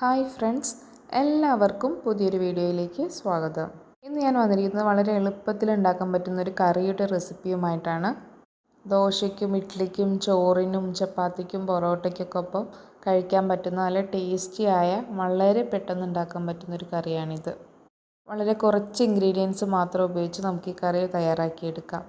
Hi friends എല്ലാവർക്കും പുതിയൊരു വീഡിയോയിലേക്ക് സ്വാഗതം. ഇന്ന് ഞാൻ വന്നിരിക്കുന്നത് വളരെ എളുപ്പത്തിൽ ഉണ്ടാക്കാൻ പറ്റുന്ന ഒരു കറിയുടെ റെസിപ്പിയുമായിട്ടാണ്. ദോശയ്ക്കും ഇഡ്ഡലിക്കും ചോറിനും ചപ്പാത്തിക്കും പൊറോട്ടയ്ക്കൊക്കെ ഒപ്പം കഴിക്കാൻ പറ്റുന്ന നല്ല ടേസ്റ്റിയായ വളരെ പെട്ടെന്ന് ഉണ്ടാക്കാൻ പറ്റുന്ന ഒരു കറിയാണിത്. വളരെ കുറച്ച് ഇൻഗ്രീഡിയൻസ് മാത്രം ഉപയോഗിച്ച് നമുക്ക് ഈ കറി തയ്യാറാക്കിയെടുക്കാം.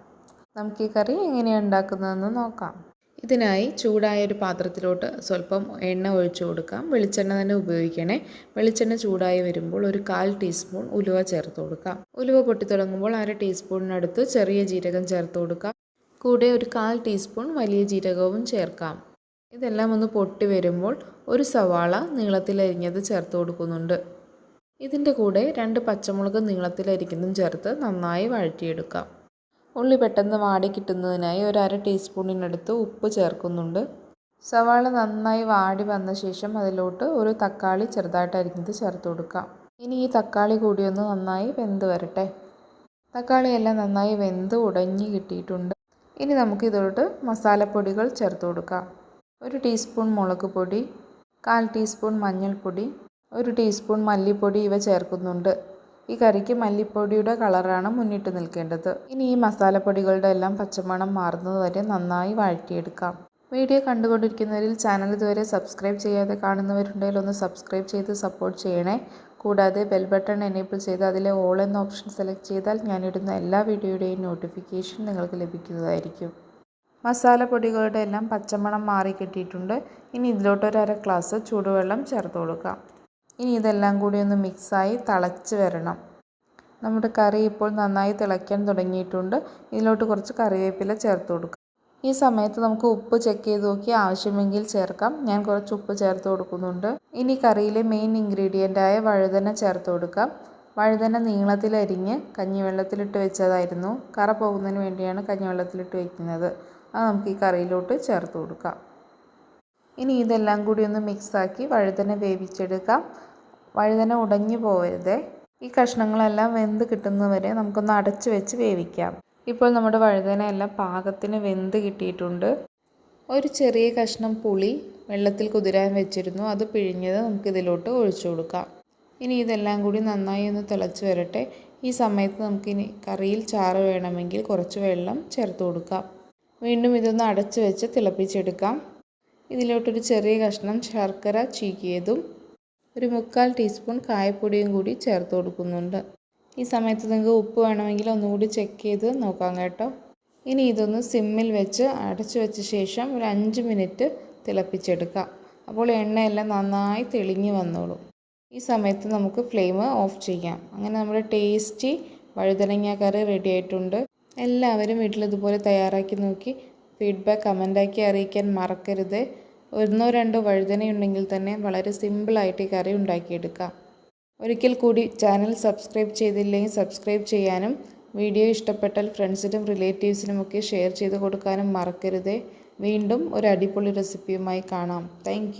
നമുക്ക് ഈ കറി എങ്ങനെയാണ് ഉണ്ടാക്കുന്നതെന്ന് നോക്കാം. ഇതിനായി ചൂടായ ഒരു പാത്രത്തിലോട്ട് സ്വല്പം എണ്ണ ഒഴിച്ചു കൊടുക്കാം. വെളിച്ചെണ്ണ തന്നെ ഉപയോഗിക്കണേ. വെളിച്ചെണ്ണ ചൂടായി വരുമ്പോൾ ഒരു കാൽ ടീസ്പൂൺ ഉലുവ ചേർത്ത് കൊടുക്കാം. ഉലുവ പൊട്ടിത്തുടങ്ങുമ്പോൾ അര ടീസ്പൂണിനടുത്ത് ചെറിയ ജീരകം ചേർത്ത് കൊടുക്കാം. കൂടെ ഒരു കാൽ ടീസ്പൂൺ വലിയ ജീരകവും ചേർക്കാം. ഇതെല്ലാം ഒന്ന് പൊട്ടി വരുമ്പോൾ ഒരു സവാള നീളത്തിലരിഞ്ഞത് ചേർത്ത് കൊടുക്കുന്നുണ്ട്. ഇതിന്റെ കൂടെ രണ്ട് പച്ചമുളക് നീളത്തിലരിക്കുന്നതും ചേർത്ത് നന്നായി വഴറ്റിയെടുക്കാം. ഉള്ളി പെട്ടെന്ന് വാടി കിട്ടുന്നതിനായി ഒരു അര ടീസ്പൂണിനടുത്ത് ഉപ്പ് ചേർക്കുന്നുണ്ട്. സവാള നന്നായി വാടി വന്ന ശേഷം അതിലോട്ട് ഒരു തക്കാളി ചെറുതായിട്ട് അരിഞ്ഞത് ചേർത്ത് കൊടുക്കാം. ഇനി ഈ തക്കാളി കൂടി ഒന്ന് നന്നായി വെന്ത് വരട്ടെ. തക്കാളിയെല്ലാം നന്നായി വെന്ത് ഉടഞ്ഞ് കിട്ടിയിട്ടുണ്ട്. ഇനി നമുക്ക് ഇതിലോട്ട് മസാലപ്പൊടികൾ ചേർത്ത് കൊടുക്കാം. ഒരു ടീസ്പൂൺ മുളക് പൊടി കാൽ ടീസ്പൂൺ മഞ്ഞൾപ്പൊടി ഒരു ടീസ്പൂൺ മല്ലിപ്പൊടി ഇവ ചേർക്കുന്നുണ്ട്. ഈ കറിക്ക് മല്ലിപ്പൊടിയുടെ കളറാണ് മുന്നിട്ട് നിൽക്കേണ്ടത്. ഇനി ഈ മസാലപ്പൊടികളുടെ എല്ലാം പച്ചമണം മാറുന്നത് വരെ നന്നായി വഴറ്റിയെടുക്കാം. വീഡിയോ കണ്ടുകൊണ്ടിരിക്കുന്നവരിൽ ചാനൽ ഇതുവരെ സബ്സ്ക്രൈബ് ചെയ്യാതെ കാണുന്നവരുണ്ടെങ്കിൽ ഒന്ന് സബ്സ്ക്രൈബ് ചെയ്ത് സപ്പോർട്ട് ചെയ്യണേ. കൂടാതെ ബെൽ ബട്ടൺ എനേബിൾ ചെയ്ത് അതിലെ ഓൾ എന്ന ഓപ്ഷൻ സെലക്ട് ചെയ്താൽ ഞാനിടുന്ന എല്ലാ വീഡിയോയുടെയും നോട്ടിഫിക്കേഷൻ നിങ്ങൾക്ക് ലഭിക്കുന്നതായിരിക്കും. മസാലപ്പൊടികളുടെ എല്ലാം പച്ചമണം മാറി കിട്ടിയിട്ടുണ്ട്. ഇനി അര ഗ്ലാസ് ചൂടുവെള്ളം ചേർത്ത് കൊടുക്കാം. ഇനി ഇതെല്ലാം കൂടി ഒന്ന് മിക്സായി തിളച്ച് വരണം. നമ്മുടെ കറി ഇപ്പോൾ നന്നായി തിളയ്ക്കാൻ തുടങ്ങിയിട്ടുണ്ട്. ഇതിലോട്ട് കുറച്ച് കറിവേപ്പില ചേർത്ത് കൊടുക്കാം. ഈ സമയത്ത് നമുക്ക് ഉപ്പ് ചെക്ക് ചെയ്ത് നോക്കി ആവശ്യമെങ്കിൽ ചേർക്കാം. ഞാൻ കുറച്ച് ഉപ്പ് ചേർത്ത് കൊടുക്കുന്നുണ്ട്. ഇനി കറിയിലെ മെയിൻ ഇൻഗ്രീഡിയന്റായ വഴുതന ചേർത്ത് കൊടുക്കാം. വഴുതന നീളത്തിലരിഞ്ഞ് കഞ്ഞിവെള്ളത്തിലിട്ട് വെച്ചതായിരുന്നു. കറ പോകുന്നതിന് വേണ്ടിയാണ് കഞ്ഞിവെള്ളത്തിലിട്ട് വയ്ക്കുന്നത് അത് നമുക്ക് ഈ കറിയിലോട്ട് ചേർത്ത് കൊടുക്കാം. ഇനി ഇതെല്ലാം കൂടി ഒന്ന് മിക്സാക്കി വഴുതന വേവിച്ചെടുക്കാം. വഴുതന ഉടഞ്ഞു പോകരുത് ഈ കഷ്ണങ്ങളെല്ലാം വെന്ത് കിട്ടുന്നവരെ നമുക്കൊന്ന് അടച്ച് വെച്ച് വേവിക്കാം. ഇപ്പോൾ നമ്മുടെ വഴുതന എല്ലാം പാകത്തിന് വെന്ത് കിട്ടിയിട്ടുണ്ട്. ഒരു ചെറിയ കഷ്ണം പുളി വെള്ളത്തിൽ കുതിരാൻ വെച്ചിരുന്നു. അത് പിഴിഞ്ഞത് നമുക്കിതിലോട്ട് ഒഴിച്ചു കൊടുക്കാം. ഇനി ഇതെല്ലാം കൂടി നന്നായി ഒന്ന് തിളച്ച് വരട്ടെ. ഈ സമയത്ത് നമുക്കിനി കറിയിൽ ചാറ് വേണമെങ്കിൽ കുറച്ച് വെള്ളം ചേർത്ത് കൊടുക്കാം. വീണ്ടും ഇതൊന്ന് അടച്ച് വെച്ച് തിളപ്പിച്ചെടുക്കാം. ഇതിലോട്ടൊരു ചെറിയ കഷ്ണം ശർക്കര ചീകിയതും ഒരു മുക്കാൽ ടീസ്പൂൺ കായപ്പൊടിയും കൂടി ചേർത്ത് കൊടുക്കുന്നുണ്ട്. ഈ സമയത്ത് നിങ്ങൾക്ക് ഉപ്പ് വേണമെങ്കിൽ ഒന്നുകൂടി ചെക്ക് ചെയ്ത് നോക്കാം കേട്ടോ. ഇനി ഇതൊന്ന് സിമ്മിൽ വെച്ച് അടച്ചു വെച്ച ശേഷം ഒരു അഞ്ച് മിനിറ്റ് തിളപ്പിച്ചെടുക്കാം. അപ്പോൾ എണ്ണയെല്ലാം നന്നായി തെളിഞ്ഞു വന്നോളും. ഈ സമയത്ത് നമുക്ക് ഫ്ലെയിം ഓഫ് ചെയ്യാം. അങ്ങനെ നമ്മുടെ ടേസ്റ്റി വഴുതനങ്ങ കറി റെഡി ആയിട്ടുണ്ട്. എല്ലാവരും വീട്ടിൽ ഇതുപോലെ തയ്യാറാക്കി നോക്കി. ഫീഡ്ബാക്ക് കമന്റാക്കി അറിയിക്കാൻ മറക്കരുത്. ഒന്നോ രണ്ടോ വഴുതനയുണ്ടെങ്കിൽ തന്നെ വളരെ സിമ്പിളായിട്ട് ഈ കറി ഉണ്ടാക്കിയെടുക്കാം. ഒരിക്കൽ കൂടി ചാനൽ സബ്സ്ക്രൈബ് ചെയ്തില്ലെങ്കിൽ സബ്സ്ക്രൈബ് ചെയ്യാനും വീഡിയോ ഇഷ്ടപ്പെട്ടാൽ ഫ്രണ്ട്സിനും റിലേറ്റീവ്സിനുമൊക്കെ ഷെയർ ചെയ്ത് കൊടുക്കാനും മറക്കരുതേ. വീണ്ടും ഒരു അടിപൊളി റെസിപ്പിയുമായി കാണാം. താങ്ക്